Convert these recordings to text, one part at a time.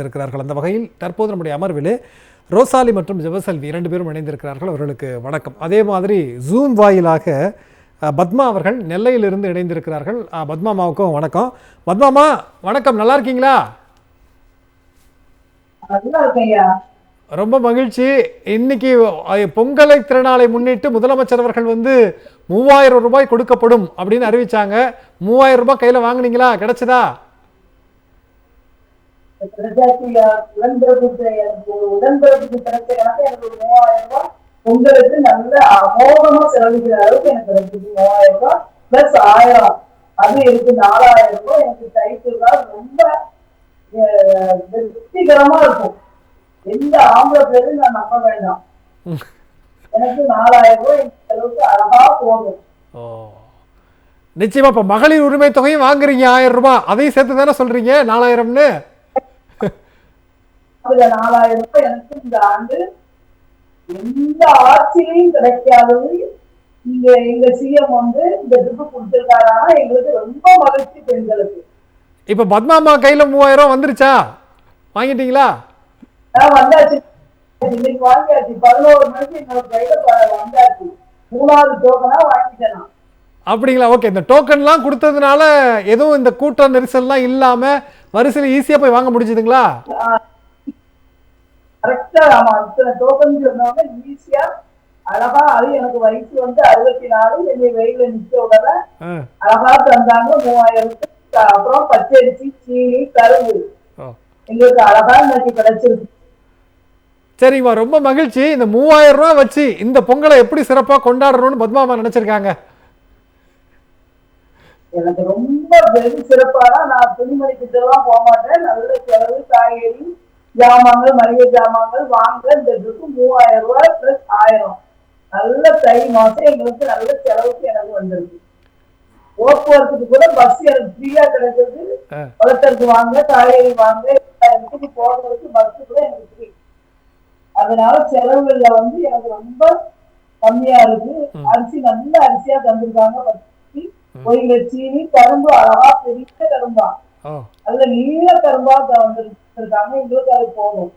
இருக்கிறார்கள் அந்த வகையில் தற்போது நம்முடைய அமர்வில் ரோசாலி மற்றும் ஜெபசெல்வி இரண்டு பேரும் இணைந்திருக்கிறார்கள். அவர்களுக்கு வணக்கம். அதே மாதிரி ஜூம் வாயிலாக பத்மா அவர்கள் நெல்லையிலிருந்து இணைந்திருக்கிறார்கள். பத்மாமாவுக்கும் வணக்கம். பத்மாமா வணக்கம். நல்லா இருக்கீங்களா? ரொம்ப மகிழ்ச்சி. இன்னைக்கு பொங்கலை திருநாளை முன்னிட்டு முதலமைச்சர் அவர்கள் வந்து மூவாயிரம் ரூபாய் கொடுக்கப்படும் அப்படின்னு அறிவிச்சாங்க. மூவாயிரம் ரூபாய் கையில் வாங்குனீங்களா? கிடைச்சதா? பிரஜாத்தியா உடன்பிறப்புக்கு எனக்கு உடன்பிறப்புக்கு கிடைச்ச கணக்கு எனக்கு ஒரு மூவாயிரம் ரூபாய். உங்களுக்கு நல்ல அமோகமா செலவிக்கிற அளவுக்கு எனக்கு கிடைச்சது மூவாயிரம் ரூபாய் பிளஸ் ஆயிரம். அது இருக்கு நாலாயிரம் ரூபாய். எனக்கு டைட்டில் ரொம்ப அஹ், திருப்திகரமா இருக்கும். எந்த ஆம்பளை பேரும் நான் நம்ப வேண்டாம். எனக்கு நாலாயிரம் ரூபாய் இந்த செலவுக்கு அழகா போகும் நிச்சயமா இப்ப மகளிர் உரிமை தொகையும் வாங்குறீங்க ஆயிரம் ரூபாய். அதையும் சேர்த்து தானே சொல்றீங்க நாலாயிரம்னு? அதுல நாலாயிரம் ரூபாய் எனக்கு இந்த ஆண்டு. எந்த ஆட்சியிலையும் கிடைக்காதது இங்க எங்க சிஎம் வந்து இந்த ட்ரிப்பு கொடுத்திருக்காருன்னா எங்களுக்கு ரொம்ப மகிழ்ச்சி பெண்களுக்கு. இப்போ பத்மாமா கையில் மூவாயிரம் வந்துருச்சா? வாங்கிட்டீங்களா? வந்தாச்சு. இன்னைக்கு வாங்கியாச்சு. பதினோரு மணிக்கு என்னோட கையில வந்தாச்சு. மூணாவது டோக்கனா வாங்கிட்டேன். அப்படிங்களா? ஓகே. இந்த டோக்கன்லாம் கொடுத்ததுனால எதுவும் இந்த கூட்ட நெரிசல்லாம் இல்லாமல் வரிசையில் ஈஸியாக போய் வாங்க முடிஞ்சுதுங்களா? கரெக்டா ஆமா. இத்தனை டோக்கன் சொன்னோட ஈஸியா அழகா அது எனக்கு வயசு வந்து அறுபத்தி நாலு என்னை வெயில நிக்க உடனே அழகா தந்தாங்க மூவாயிரத்துக்கு அப்புறம் பச்சரிசி சீனி கரும்பு. எங்களுக்கு அழகா இன்னைக்கு கிடைச்சிருக்கு. சரிம்மா ரொம்ப மகிழ்ச்சி. இந்த மூவாயிரம் ரூபா வச்சு இந்த பொங்கலை எப்படி சிறப்பாக கொண்டாடணும்னு பத்மாமா நினச்சிருக்காங்க? எனக்கு ரொம்ப வெகு சிறப்பானா நான் துணிமணி கிட்டலாம் போக மாட்டேன். நல்ல செலவு காய்கறி ஜாமான்கள் மளிகை ஜாமான்கள் வாங்க இந்த ட்ரிப்பு மூவாயிரம் ரூபாய் பிளஸ் ஆயிரம். நல்ல தை மாசம் எங்களுக்கு நல்ல செலவுக்கு எனக்கு வந்திருக்கு. போக்குவரத்துக்கு கூட பஸ் எனக்கு ஃப்ரீயா கிடைக்கிறது. வளர்த்தருக்கு வாங்க காய்கறி வாங்க எல்லா இடத்துக்கு போறதுக்கு பஸ் கூட எனக்கு ஃப்ரீ அதனால செலவுகள்ல வந்து எனக்கு ரொம்ப கம்மியா இருக்கு. அரிசி நல்ல அரிசியா தந்திருக்காங்க பச்சரிசி ஒயில சீனி கரும்பு அழகா பெரிய கரும்பா. அதுல நீல கரும்பா வந்திருக்காங்க எங்களுக்கு அது போதும்.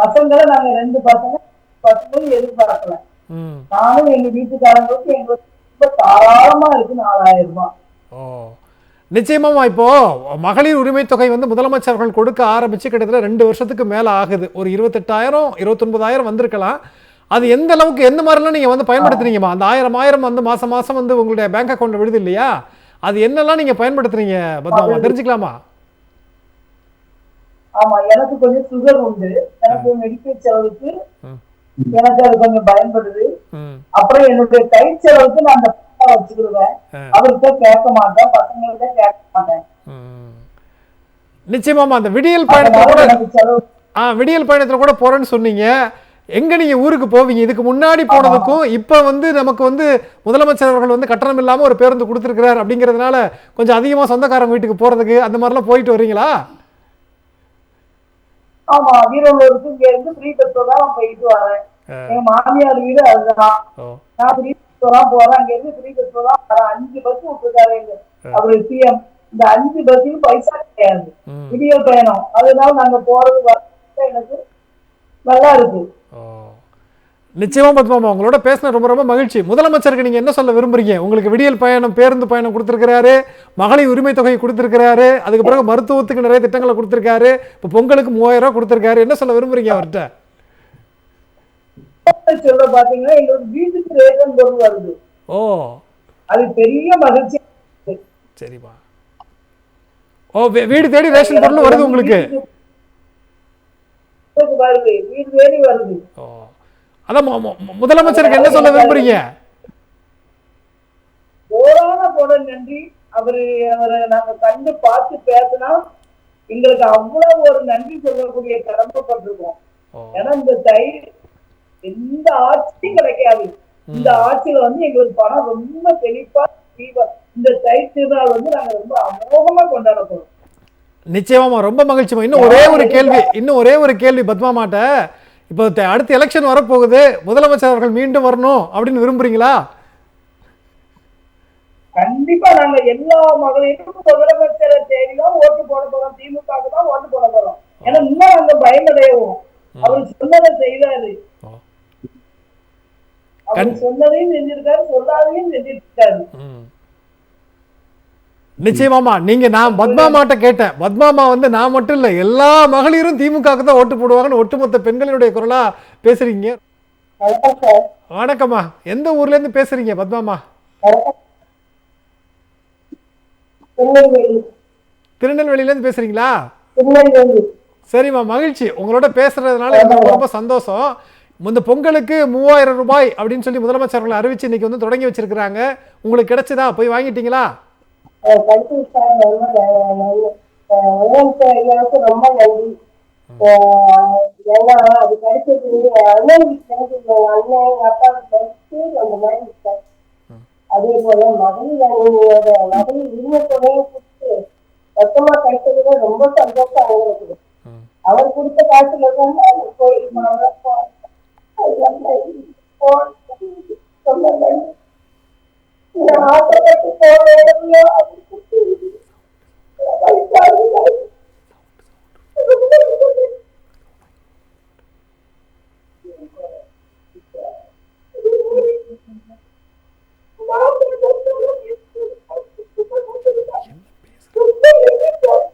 பசங்களை நாங்க ரெண்டு பசங்க பசங்களும் எதிர்பார்க்கல. நானும் எங்க வீட்டுக்காரங்களுக்கு எங்களுக்கு ரொம்ப தாராளமா இருக்கு நாலாயிரம் ரூபாய். நிச்சயமாமா இப்போ மகளிர் உரிமை தொகை வந்து முதலமைச்சர் அவர்கள் கொடுக்க ஆரம்பிச்சு கிட்டத்தட்ட ரெண்டு வருஷத்துக்கு மேல ஆகுது. ஒரு இருபத்தெட்டாயிரம் இருபத்தொன்பதாயிரம் வந்திருக்கலாம். அது எந்த அளவுக்கு எந்த மாதிரிலாம் நீங்க வந்து பயன்படுத்துறீங்கம்மா அந்த ஆயிரம் ஆயிரம் வந்து மாசம் மாசம் வந்து உங்களுடைய பேங்க் அக்கௌண்ட் விடுது இல்லையா? அது என்னெல்லாம் நீங்க பயன்படுத்துறீங்க பத்மாமா தெரிஞ்சுக்கலாமா? ஆமா எனக்கு கொஞ்சம் சுகர் உண்டு. எனக்கு மெடிக்கல் செலவுக்கு. எனக்கு அது கொஞ்சம் பயன்படுது. அப்புறம் என்னுடைய கை செலவுக்கு நான் அந்த பணத்தை வச்சுக்கிடுவேன். அவர்கிட்ட கேட்க மாட்டேன் பசங்கள்கிட்ட கேட்க மாட்டேன். நிச்சயமாமா அந்த விடியல் பயணத்துல அதனால கூட ஆ விடியல் பயணத்துல கூட போறேன்னு சொன்னீங்க. எங்க நீங்க ஊருக்கு போவீங்க? இதுக்கு முன்னாடி போனதுக்கும் இப்ப வந்து நமக்கு வந்து முதலமைச்சர் அவர்கள் வந்து கட்டணம் இல்லாம ஒரு பேருந்து கொடுத்துருக்கிறார் அப்படிங்கிறதுனால கொஞ்சம் அதிகமா சொந்தக்காரங்க வீட்டுக்கு போறதுக்கு அந்த மாதிரிலாம் போயிட்டு வர்றீங்களா? ஆமா வீரலூருக்கு இங்க இருந்து ஃப்ரீ பெட்ரோல் தான் போயிட்டு வரேன். எங்க மாமியார் வீடு அதுதான். நான் ஃப்ரீ பெட்ரோல் தான் போறேன். அங்க இருந்து ஃப்ரீ பெட்ரோல் தான் வரேன் அஞ்சு பஸ் விட்டுருக்காரு எங்க அவரு சிஎம் இந்த அஞ்சு பஸ்ஸையும் பைசா கிடையாது. ம். விடியல் பயணம். அதனால நாங்க போறது எனக்கு நல்லா இருக்கு நிச்சயமா பத்மாமா உங்களோட பேசின ரொம்ப ரொம்ப மகிழ்ச்சி. முதலமைச்சருக்கு நீங்க என்ன சொல்ல விரும்புறீங்க? உங்களுக்கு விடியல் பயணம் பேருந்து பயணம் கொடுத்துருக்கிறாரு மகளிர் உரிமை தொகை கொடுத்துருக்கிறாரு அதுக்கு பிறகு மருத்துவத்துக்கு நிறைய திட்டங்களை கொடுத்துருக்காரு இப்போ பொங்கலுக்கு மூவாயிரம் ரூபாய் கொடுத்துருக்காரு. என்ன சொல்ல விரும்புறீங்க அவர்கிட்ட? சொல்ல பாத்தீங்கன்னா எங்களுக்கு வீட்டுக்கு ரேஷன் பொருள் வருது. ஓ. அது பெரிய மகிழ்ச்சி. சரிப்பா ஓ வீடு தேடி ரேஷன் பொருள் வருது உங்களுக்கு? வீட்டுக்கு வருது வீடு தேடி வருது. அதான் முதலமைச்சருக்கு என்ன சொல்ல விரும்புறீங்க? போராட போட நன்றி. அவரு அவரை நாங்க கண்டு பார்த்து பேசினா எங்களுக்கு அவ்வளவு ஒரு நன்றி சொல்லக்கூடிய கடமைப்பட்டிருக்கோம் ஏன்னா இந்த தை எந்த ஆட்சியும் கிடைக்காது. இந்த ஆட்சியில வந்து எங்களுக்கு பணம் ரொம்ப தெளிப்பா தீவ- இந்த தை திருநாள் வந்து நாங்க ரொம்ப அமோகமா கொண்டாட போறோம். நிச்சயமாமா ரொம்ப மகிழ்ச்சிமா இன்னும் ஒரே ஒரு கேள்வி இன்னும் ஒரே ஒரு கேள்வி பத்மாமாட்ட இப்போ த- அடுத்த எலெக்ஷன் வரப்போகுது. முதலமைச்சர் அவர்கள் மீண்டும் வரணும் அப்படின்னு விரும்புறீங்களா? கண்டிப்பா நாங்க எல்லா மகளிருக்கும் முதலமைச்சரை தேடிதான் ஓட்டு போட போறோம். திமுக தான் ஓட்டு போட போறோம். ஏன்னா பயனடையவும் அவர் சொன்னதை செய்தாரு. அவர் சொன்னதையும் செஞ்சிருக்காரு சொல்லாதையும் செஞ்சிருக்காரு. நிச்சயமாமா நீங்க நான் பத்மாமாட்ட கேட்டேன். பத்மாமா வந்து நான் மட்டும் இல்ல எல்லா மகளிரும் திமுகவுக்கு தான் ஓட்டு போடுவாங்கன்னு ஒட்டுமொத்த பெண்களினுடைய குரலா பேசுறீங்க? வணக்கம்மா. எந்த ஊர்ல இருந்து பேசுறீங்க பத்மாமா வணக்கம் திருநெல்வேலியில இருந்து பேசுறீங்களா? சரிம்மா மகிழ்ச்சி. உங்களோட பேசுறதுனால எனக்கு ரொம்ப சந்தோஷம். இந்த பொங்கலுக்கு மூவாயிரம் ரூபாய் அப்படின்னு சொல்லி முதலமைச்சர் அவர்கள் அறிவிச்சு இன்னைக்கு வந்து தொடங்கி வச்சிருக்கிறாங்க. உங்களுக்கு கிடைச்சதா? போய் வாங்கிட்டீங்களா? படிப்பு சார் ரொம்ப ஐயாவுக்கு ரொம்ப நன்றி. ஏன்னா அது கிடைச்சது அண்ணன் எங்க அண்ணன் எங்க அப்பாவுக்கு படிச்சு அந்த மாதிரி சார் அதே போல மகளிர் அணியோட மகளிர் உரிமை தொகையும் கொடுத்து மொத்தமா கிடைச்சதுல ரொம்ப சந்தோஷம் அவங்களுக்கு அவர் கொடுத்த காசுல தான் கோயில் போனவங்க போனேன். அதெல்லாம் போனேன். ரொம்ப நன்றி நான் ஆசைப்பட்டு போன இடத்துல அது கொடுத்து வழிகாட்டுதல்.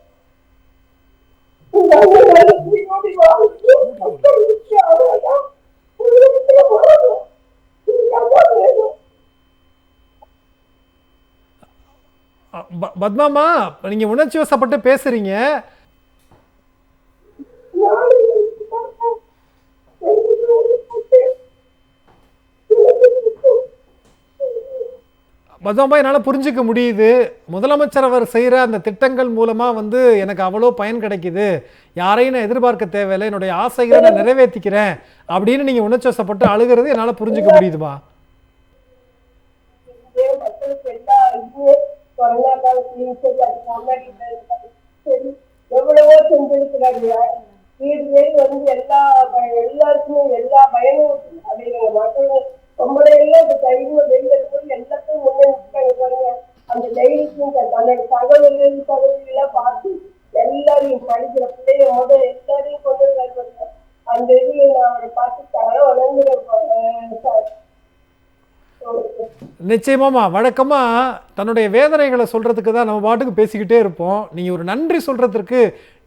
அ, பத்மாமா நீங்க உணர்ச்சி வசப்பட்டு பேசுறீங்க. பத்மாமா என்னால் புரிஞ்சிக்க முடியுது. முதலமைச்சர் அவர் செய்கிற அந்த திட்டங்கள் மூலமாக வந்து எனக்கு அவ்வளோ பயன் கிடைக்குது. யாரையும் நான் எதிர்பார்க்க தேவையில்லை. என்னுடைய ஆசைகளை நான் நிறைவேற்றிக்கிறேன் அப்படின்னு நீங்கள் உணர்ச்சிவசப்பட்டு அழுகிறது என்னால் புரிஞ்சுக்க முடியுதுமா? கொரோனா காலத்திலையும் சரி அதுக்கு முன்னாடி சரி எவ்வளவோ செஞ்சிருக்கிறாங்க. வீடு வீடு வந்து எல்லா எல்லாருக்குமே எல்லா பயனும் அப்படிங்கிற மக்கள் ரொம்ப எல்லாம் இந்த தைரியம் வெளியில போய் எல்லாத்தையும் முன்னே பாருங்க. அந்த தைரியத்தையும் தன்னோட தகவல்கள் தகவல் எல்லாம் பார்த்து எல்லாரையும் படிக்கிற பிள்ளைய முத எல்லாரையும் கொண்டு அந்த இதுல நான் அவரை பார்த்து தர வளர்ந்து சார் நிச்சயமாமா வழக்கமாக தன்னுடைய வேதனைகளை சொல்கிறதுக்கு தான் நம்ம பாட்டுக்கு பேசிக்கிட்டே இருப்போம். நீங்கள் ஒரு நன்றி சொல்கிறதுக்கு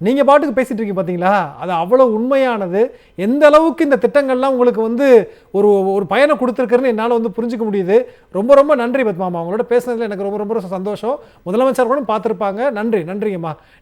நீங்கள் பாட்டுக்கு பேசிகிட்டு இருக்கீங்க பார்த்தீங்களா அது அவ்வளோ உண்மையானது. எந்த அளவுக்கு இந்த திட்டங்கள்லாம் உங்களுக்கு வந்து ஒரு ஒரு பயனை கொடுத்துருக்குன்னு என்னால் வந்து புரிஞ்சிக்க முடியுது. ரொம்ப ரொம்ப நன்றி பத்மாமா. உங்களோட பேசுனதில் எனக்கு ரொம்ப ரொம்ப சந்தோஷம். முதலமைச்சர் கூட பார்த்துருப்பாங்க. நன்றி நன்றிங்கம்மா.